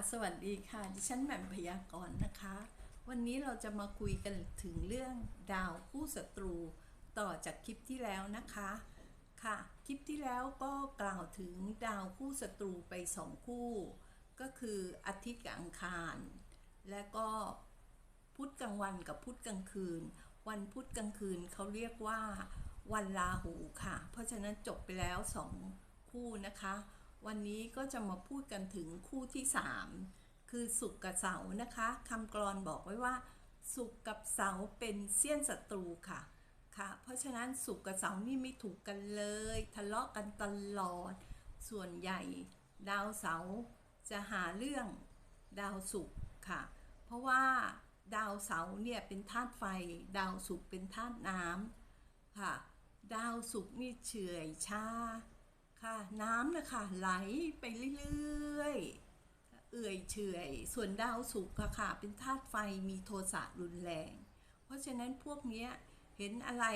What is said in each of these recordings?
สวัสดีค่ะ ดิฉันแหม่มพยากรณ์นะคะ วันนี้เราจะมาคุยกันถึงเรื่องดาวคู่ศัตรูต่อจากคลิปที่แล้วนะคะ ค่ะ คลิปที่แล้วก็กล่าวถึงดาวคู่ศัตรูไปสองคู่ ก็คืออาทิตย์กับอังคาร และก็พุธกลางวันกับพุธกลางคืน วันพุธกลางคืนเขาเรียกว่าวันลาหูค่ะ เพราะฉะนั้นจบไปแล้วสองคู่นะคะ วันนี้ก็จะมาพูดกันถึงคู่ที่ 3 คือสุกกับเสานะคะคำกรอนบอกไว้ว่า สุกกับเสาเป็นเสี้ยนศัตรูค่ะค่ะ เพราะฉะนั้นสุกกับเสานี่ไม่ถูกกันเลย ทะเลาะกันตลอด ส่วนใหญ่ ดาวเสาร์จะหาเรื่องดาวศุกค่ะ เพราะว่าดาวเสาร์เนี่ยเป็นธาตุไฟ ดาวศุกเป็นธาตุน้ำค่ะ ดาวศุกนี่เฉื่อยชา ค่ะน้ำนะคะไหลไปเรื่อยๆ เอื่อยเฉยส่วนดาวศุกอะค่ะ เป็นธาตุไฟมีโทสะรุนแรง เพราะฉะนั้นพวกเนี้ยเห็นอะไร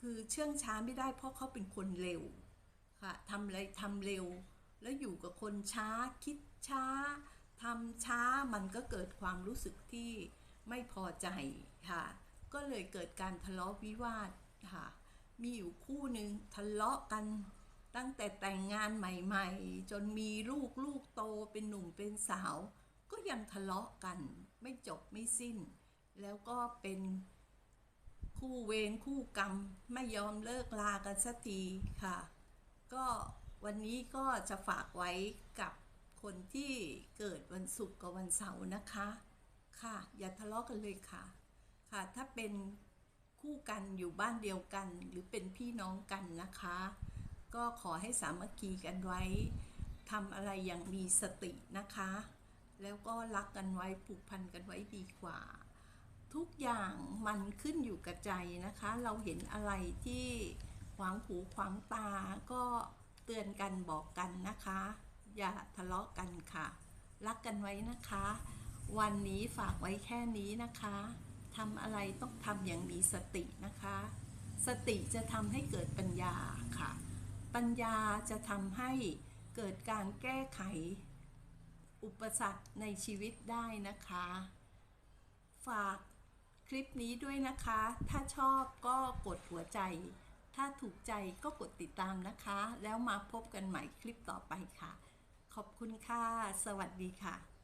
คือเชื่องช้าไม่ได้เพราะเขาเป็นคนเร็วค่ะทำอะไรทำเร็ว แล้วอยู่กับคนช้าคิดช้าทำช้ามันก็เกิดความรู้สึกที่ไม่พอใจค่ะ ก็เลยเกิดการทะเลาะวิวาทค่ะ มีอยู่คู่หนึ่งทะเลาะกัน ตั้งแต่แต่งงานใหม่ๆ จนมีลูกลูกโตเป็นหนุ่มเป็นสาว ก็ยังทะเลาะกัน ไม่จบไม่สิ้น แล้วก็เป็นคู่เวรคู่กรรมไม่ยอมเลิกลากันสักทีค่ะ ก็วันนี้ก็จะฝากไว้กับคนที่เกิดวันศุกร์กับวันเสาร์นะคะ ค่ะ อย่าทะเลาะกันเลยค่ะ ค่ะ ถ้าเป็นคู่กันอยู่บ้านเดียวกัน หรือเป็นพี่น้องกันนะคะ ก็ขอให้สามัคคีกันไว้ทำอะไรอย่างมีสตินะคะ แล้วก็รักกันไว้ผูกพันกันไว้ดีกว่า ทุกอย่างมันขึ้นอยู่กับใจนะคะ เราเห็นอะไรที่ขวางหูขวางตาก็เตือนกันบอกกันนะคะ อย่าทะเลาะกันค่ะ รักกันไว้นะคะ วันนี้ฝากไว้แค่นี้นะคะทำอะไรต้องทำอย่างมีสตินะคะ สติจะทำให้เกิดปัญญาค่ะ ปัญญาจะทำให้เกิดการแก้ไข อุปสรรคในชีวิตได้นะคะ ฝากคลิปนี้ด้วยนะคะ ถ้าชอบก็กดหัวใจ ถ้าถูกใจก็กดติดตามนะคะ แล้วมาพบกันใหม่คลิปต่อไปค่ะ ขอบคุณค่ะ สวัสดีค่ะ